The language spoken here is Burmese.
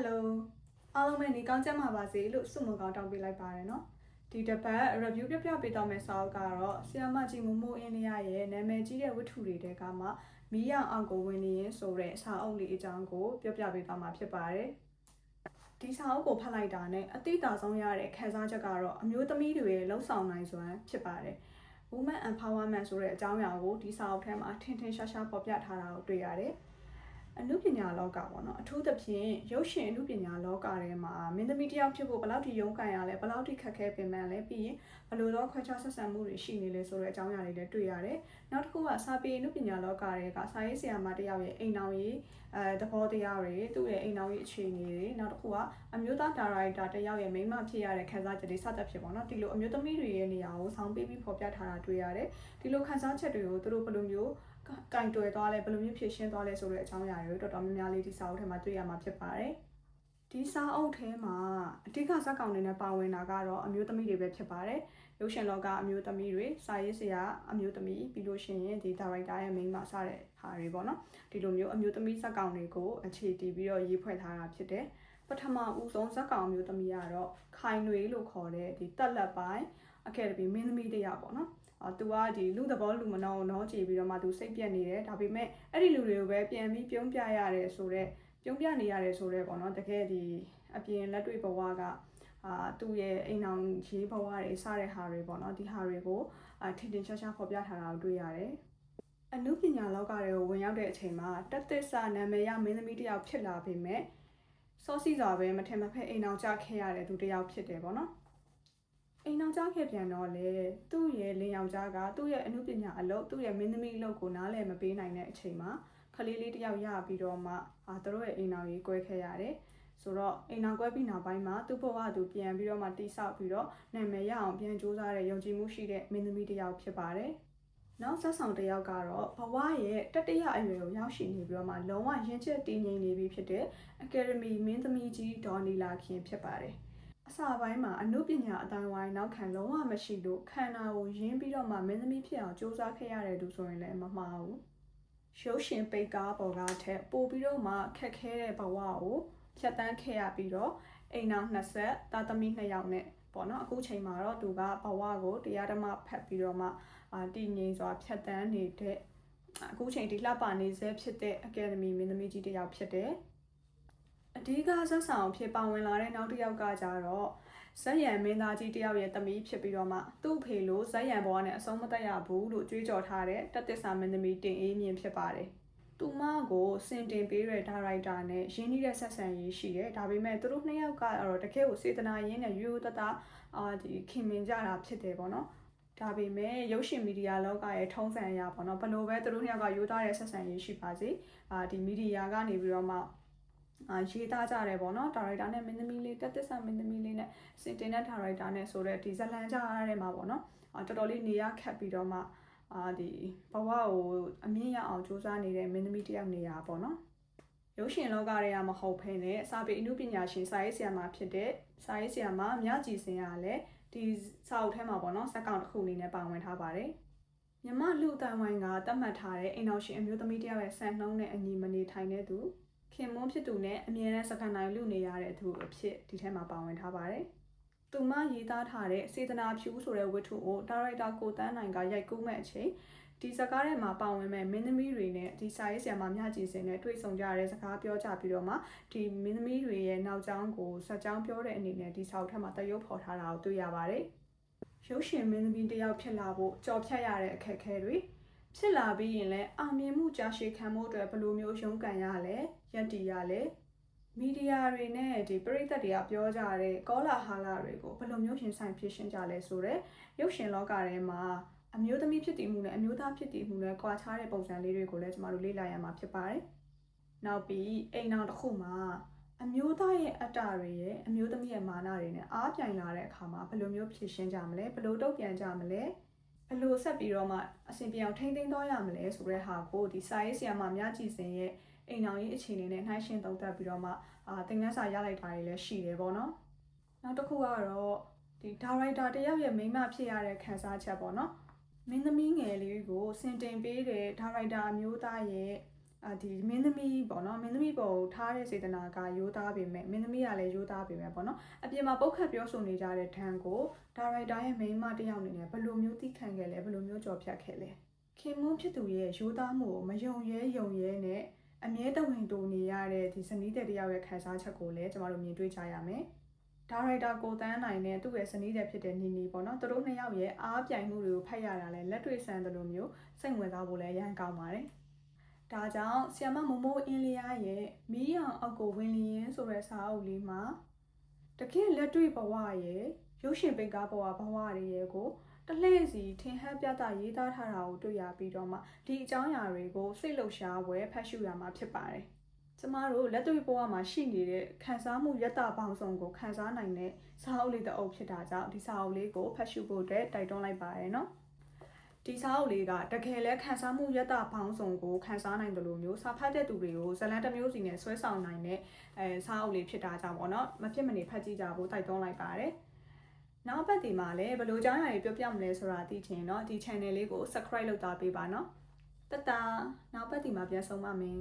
ယ်လိုအားလုံးပဲနေကောင်းကြမှာပါစေလို့ဆုမွန်ကောင်းတောင်းပေးလိုက်ပါတယ်နော်ဒီတစ်ပတ် review ပြပြပေးတော့မယ့်စာအုပ်ကတော့ဆီယမကြီးမမိုးအင်းလျရဲ့နာမည်ကြီးတဲ့ဝတ္ထုတွေတဲကမှမီးရောင်အောင်ကိုဝင်နေရင်ဆိုတဲ့စာအုပ်လေးအကြောင်းကိုပြပြပေးသွားမှာဖြစ်ပါတယ်ဒီစာအုပ်ကိုဖတ်လိုက်တာနဲ့အတိအတာဆုံးရတဲ့ခံစားချက်ကတော့အမျိုးသမီးတွေရဲ့လှုပ်ဆောင်နိုင်စွမ်းဖြစ်ပါတယ် woman empowerment ဆိုတဲ့အကြောင်းအရာကိုဒီစာအုပ်ထဲမှာထင်ထင်ရှားရှားပေါ်ပြထားတာကိုတွေ့ရတယ်။ အနုပညာလောကပေါ့နော်အထူးသဖြင့်ရုပ်ရှင်အနုပညာလောကထဲမှာမင်းသမီးတစ်ယောက်ဖြစ်ဖို့ဘယ်လောက်ထိရုန်းကန်ရလဲဘယ်လောက်ထိခက်ခဲပင်ပန်းလဲပြီးရင်ဘယ်လိုတော့ခွဲခြားဆက်ဆံမှုတွေရှိနေလဲဆိုတဲ့အကြောင်းအရာတွေလည်းတွေ့ရတယ်။နောက်တစ်ခုကစာပေအနုပညာလောကတွေကစာရေးဆရာမတစ်ယောက်ရဲ့အိမ်တော်ရေးအဲသဘောတရားတွေသူ့ရဲ့အိမ်တော်ရေးအခြေအနေတွေနောက်တစ်ခုကအမျိုးသားဒါရိုက်တာတစ်ယောက်ရဲ့မိန်းမဖြစ်ရတဲ့ခံစားချက်တွေစသဖြင့်ပေါ့နော်ဒီလိုအမျိုးသမီးတွေရဲ့နေရာကိုဆောင်းပေးပြီးဖော်ပြထားတာတွေ့ရတယ်။ဒီလိုခံစားချက်တွေကိုသူတို့ဘယ်လိုမျိုး ကင်တွယ်သွားလဲဘယ်လိုမျိုးဖြည့်ရှင်းသွားလဲဆိုတဲ့အကြောင်းအရာတွေတော်တော်များများလေးဒီစာအုပ်ထဲမှာတွေ့ရမှာဖြစ်ပါတယ်။ဒီစာအုပ်ထဲမှာအဓိကဇာတ်ကောင်တွေနဲ့ပါဝင်တာကတော့အမျိုးသမီးတွေပဲဖြစ်ပါတယ်။ရုပ်ရှင်လောကအမျိုးသမီးတွေစာရေးဆရာအမျိုးသမီးပြီးလို့ရှိရင်ဒီဒါရိုက်တာရဲ့မိန်းမစတဲ့ဟာတွေပေါ့နော်။ဒီလိုမျိုးအမျိုးသမီးဇာတ်ကောင်တွေကိုအခြေတည်ပြီးတော့ရေးဖွဲ့ထားတာဖြစ်တယ်။ပထမဦးဆုံးဇက်ကောင်မျိုးသမီးကတော့ခိုင်နွေလို့ခေါ်တဲ့ဒီတက်လက်ပိုင်းအကယ်ဒမီမင်းသမီးတယောက်ပေါ့နော်အာ သူကဒီလူသဘောလူမနောနော်ကြည်ပြီးတော့မှသူစိတ်ပြက်နေတယ်ဒါပေမဲ့အဲ့ဒီလူတွေကိုပဲပြန်ပြီးပြုံးပြရတယ်ဆိုတော့ပြုံးပြနေရတယ်ဆိုတော့ပေါ့နော်တကယ်ဒီအပြင်လက်တွေ့ဘဝကအာသူ့ရဲ့အိမ်အောင်ရေးဘဝတွေစတဲ့ဟာတွေပေါ့နော်ဒီဟာတွေကိုအထင်ထင်ရှားရှားဖော်ပြထားတာကိုတွေ့ရတယ်အနုပညာလောကတွေကိုဝင်ရောက်တဲ့အချိန်မှာတက်သစ္စာနာမည်ရမင်းသမီးတယောက်ဖြစ်လာပေမဲ့စောစီစွာပဲမထင်မဖက်အိမ်အောင်ကြခဲ့ရတဲ့သူတယောက်ဖြစ်တယ်ပေါ့နော် အိမ်အောင်ကြခဲ့ပြန်တော့လေသူ့ရဲ့လင်ယောက်ျားကသူ့ရဲ့အမှုပညာအလုပ်သူ့ရဲ့မင်းသမီးအလုပ်ကိုနားလည်မပေးနိုင်တဲ့အချိန်မှာခလေးလေးတယောက်ရပြီးတော့မှအာသူတို့ရဲ့အိမ်အောင်ကြီးကွဲခဲ့ရတယ်ဆိုတော့အိမ်အောင်ကွဲပြီးနောက်ပိုင်းမှာသူ့ဘဝသူပြန်ပြီးတော့မှတိဆောက်ပြီးတော့နာမည်ရအောင်ပြန်စူးစမ်းတဲ့ယုံကြည်မှုရှိတဲ့မင်းသမီးတယောက်ဖြစ်ပါတယ်နောက်ဆက်ဆောင်တစ်ယောက်ကတော့ဘဝရဲ့တတိယအရွယ်ကိုရောက်ရှိနေပြီးတော့မှလုံးဝရင်ကျက်တည်ငြိမ်နေပြီဖြစ်တဲ့အကယ်ဒမီမင်းသမီးကြီးဒေါ်နီလာခင်ဖြစ်ပါတယ်။ အစာပိုင်းမှာအနုပညာအတိုင်းဝိုင်းနောက်ခံလုံးဝမရှိလို့ခန္ဓာကိုရင်းပြီးတော့မှမင်းသမီးဖြစ်အောင်စူးစမ်းခဲ့ရတယ်လို့ဆိုရင်လည်းမမှားဘူးရုပ်ရှင်ပိတ်ကားပေါ်ကားထက်ပိုပြီးတော့မှခက်ခဲတဲ့ဘဝကိုဖြတ်တန်းခဲ့ရပြီးတော့အိမ်နောက်20တာသမီ2ယောက်နဲ့ပေါ့နော်အခုချိန်မှာတော့သူကဘဝကိုတရားဓမ္မဖတ်ပြီးတော့မှအာတည်ငြိမ်စွာဖြတ်တန်းနေတဲ့အခုချိန်ဒီလှပနေစေဖြစ်တဲ့အကယ်ဒမီမင်းသမီးကြီးတစ်ယောက်ဖြစ်တယ် အဓိကဆက်ဆောင်ဖြစ်ပါဝင်လာတဲ့နောက်တစ်ယောက်ကကြတော့ဇက်ရံမင်းသားကြီးတယောက်ရဲ့သမီးဖြစ်ပြီးတော့မှသူ့ဖေလို့ဇက်ရံဘွားနဲ့အဆုံးမတက်ရဘူးလို့ကြွေးကြော်ထားတဲ့တက်သစ္စာမင်းသမီးတင်အေးမြင့်ဖြစ်ပါတယ်။သူမကိုစင်တင်ပေးတဲ့ဒါရိုက်တာနဲ့ရင်းနှီးတဲ့ဆက်ဆံရေးရှိတယ်။ဒါပေမဲ့သူတို့နှစ်ယောက်ကတော့တကယ်ကိုစေတနာရင်းနဲ့ရိုးရိုးသားသားအာဒီခင်မင်ကြတာဖြစ်တယ်ပေါ့နော်။ဒါပေမဲ့ရုပ်ရှင်မီဒီယာလောကရဲ့ထုံးစံအရပေါ့နော်ဘလို့ပဲသူတို့နှစ်ယောက်ကရိုးသားတဲ့ဆက်ဆံရေးရှိပါစေ။အာဒီမီဒီယာကနေပြီးတော့မှ အာရေးသားကြတယ်ပေါ့နော်ဒါရိုက်တာနဲ့မင်းသမီးလေးတက်သစ္စာမင်းသမီးလေးနဲ့စင်တင်တဲ့ဒါရိုက်တာနဲ့ဆိုတော့ဒီဇလန်ကြရတဲ့မှာပေါ့နော်အာတော်တော်လေးနေရခက်ပြီးတော့မှအာဒီဘဝကိုအမြင့်ရအောင်စူးစမ်းနေတဲ့မင်းသမီးတယောက်နေရပေါ့နော်ရုပ်ရှင်လောကတွေကမဟုတ်ဖ ೇನೆ စာပေအမှုပညာရှင်စာရေးဆရာမဖြစ်တဲ့စာရေးဆရာမမြကြည်စင်ကလည်းဒီစာအုပ်ထဲမှာပေါ့နော်စက်ကောင်တစ်ခုအနေနဲ့ပါဝင်ထားပါတယ်မြမလူတန်ဝိုင်းကတတ်မှတ်ထားတဲ့အိမ်တော်ရှင်အမျိုးသမီးတယောက်ရဲ့ဆန်နှုံးနဲ့အညီမနေထိုင်တဲ့သူ ခင်မွန်းဖြစ်သူနဲ့အမြဲတမ်းစကန်နိုင်လူနေရတဲ့သူအဖြစ်ဒီထဲမှာပါဝင်ထားပါတယ်။သူမရေးသားထားတဲ့စေတနာဖြူဆိုတဲ့ဝတ္ထုကိုဒါရိုက်တာကိုတန်းနိုင်ကရိုက်ကူးမဲ့အချိန်ဒီစကားထဲမှာပါဝင်မဲ့မင်းသမီးတွေနဲ့ဒီစာရေးဆရာမမြကြည်စင်နဲ့တွေ့ဆုံကြတဲ့စကားပြောကြပြီးတော့မှဒီမင်းသမီးတွေရဲ့နောက်ကျောင်းကိုဇက်ကျောင်းပြောတဲ့အနေနဲ့ဒီစာအုပ်ထက်မှာတရုပ်ဖော်ထားတာကိုတွေ့ရပါတယ်။ရုပ်ရှင်မင်းသမီးတယောက်ဖြစ်လာဖို့ကြော်ဖြတ်ရတဲ့အခက်အခဲတွေ ဖြစ်လာပြီးရင်လည်းအောင်မြင်မှုကြာရှည်ခံမှုအတွက်ဘယ်လိုမျိုးရုန်းကန်ရလဲရက်တီရလဲမီဒီယာတွေနဲ့ဒီပရိသတ်တွေကပြောကြတဲ့ကောလာဟာလာတွေကိုဘယ်လိုမျိုးရှင်ဆိုင်ဖြစ်ရှင်းကြလဲဆိုတော့ရုပ်ရှင်လောကထဲမှာအမျိုးသမီးဖြစ်တည်မှုနဲ့အမျိုးသားဖြစ်တည်မှုနဲ့ကွာခြားတဲ့ပုံစံလေးတွေကိုလည်းကျမတို့လေ့လာရမှာဖြစ်ပါတယ်။နောက်ပြီးအိမ်အောင်တစ်ခုမှာအမျိုးသားရဲ့အတ္တတွေရဲ့အမျိုးသမီးရဲ့မာနတွေနဲ့အားပြိုင်လာတဲ့အခါမှာဘယ်လိုမျိုးဖြစ်ရှင်းကြမလဲဘယ်လိုတုံ့ပြန်ကြမလဲ။ ဘယ်လိုဆက်ပြီးတော့မှအဆင်ပြေအောင်ထိန်းသိမ်းသွားရမလဲဆိုတဲ့ဟာကိုဒီစာရေးဆရာမများကြည်စင်ရဲ့အိမ်အောင်ရေးအခြေအနေနဲ့နှိုင်းယှဉ်သုံးသပ်ပြီးတော့မှအာသင်ခန်းစာရလိုက်တာတွေလည်းရှိတယ်ပေါ့နော်နောက်တစ်ခုကတော့ဒီဒါရိုက်တာတယောက်ရဲ့မိန်းမဖြစ်ရတဲ့ခံစားချက်ပေါ့နော်မင်းသမီးငယ်လေးကိုစင်တင်ပေးတဲ့ဒါရိုက်တာအမျိုးသားရဲ့ အာဒီမင်းသမီးပေါ့နော်မင်းသမီးပေါ်ကိုထားတဲ့စေတနာကရိုးသားပေမဲ့မင်းသမီးကလည်းရိုးသားပေမဲ့ပေါ့နော်အပြင်မှာပုတ်ခတ်ပြောဆိုနေကြတဲ့ဒဏ်ကိုဒါရိုက်တာရဲ့မိန်းမတစ်ယောက်အနေနဲ့ဘယ်လိုမျိုးသိခံခဲ့လဲဘယ်လိုမျိုးကြော်ဖြတ်ခဲ့လဲခင်မွန်းဖြစ်သူရဲ့ရိုးသားမှုကိုမယုံရဲယုံရဲနဲ့အမြဲတဝင်တူနေရတဲ့ဒီဇနီးတဲ့တယောက်ရဲ့ခံစားချက်ကိုလည်းကျမတို့မြင်တွေ့ကြရမယ်ဒါရိုက်တာကိုတန်းနိုင်နဲ့သူ့ရဲ့ဇနီးတဲ့ဖြစ်တဲ့နီနီပေါ့နော်သူတို့နှစ်ယောက်ရဲ့အားပြိုင်မှုတွေကိုဖတ်ရတာလဲလက်တွေ့ဆန်းတယ်လို့မျိုးစိတ်ဝင်စားဖို့လည်းရမ်းကောင်းပါတယ် ဒါကြောင့်ဆီယမမမိုးအင်းလျားရဲ့မီးရောင်အောက်ကိုဝင်လျင်ဆိုတဲ့စာအုပ်လေးမှာတကယ်လက်တွေ့ဘဝရဲ့ရုပ်ရှင်ပိတ်ကားဘဝဘဝတွေရဲ့ကိုတလှည့်စီထင်ဟပ်ပြသရေးသားထားတာကိုတွေ့ရပြီးတော့မှဒီအကြောင်းအရာတွေကိုစိတ်လှုပ်ရှားပွဲဖတ်ရှုရမှာဖြစ်ပါတယ်။ကျမတို့လက်တွေ့ဘဝမှာရှိနေတဲ့ခံစားမှုယတ္တပေါင်းစုံကိုခံစားနိုင်တဲ့စာအုပ်လေးတစ်အုပ်ဖြစ်တာကြောင့်ဒီစာအုပ်လေးကိုဖတ်ရှုဖို့အတွက်တိုက်တွန်းလိုက်ပါရနော်။ ဒီစာအုပ်လေးကတကယ်လဲခန်းစားမှုယတ္တဘောင်းဆောင်ကိုခန်းစားနိုင်တယ်လို့မျိုးစာဖတ်တဲ့သူတွေကိုဇလန်တစ်မျိုးစီနဲ့ဆွဲဆောင်နိုင်တဲ့အဲစာအုပ်လေးဖြစ်တာကြောင့်ပေါ့နော်မဖြစ်မနေဖတ်ကြည့်ကြဖို့တိုက်တွန်းလိုက်ပါတယ်နောက်ပတ်ဒီမှာလည်းဘယ်လိုအကြောင်းအရာတွေပြောပြမလဲဆိုတာသိချင်တော့ဒီ channel လေးကို subscribe လုပ်သားပေးပါနော်တတနောက်ပတ်ဒီမှာပြန်ဆုံပါမယ်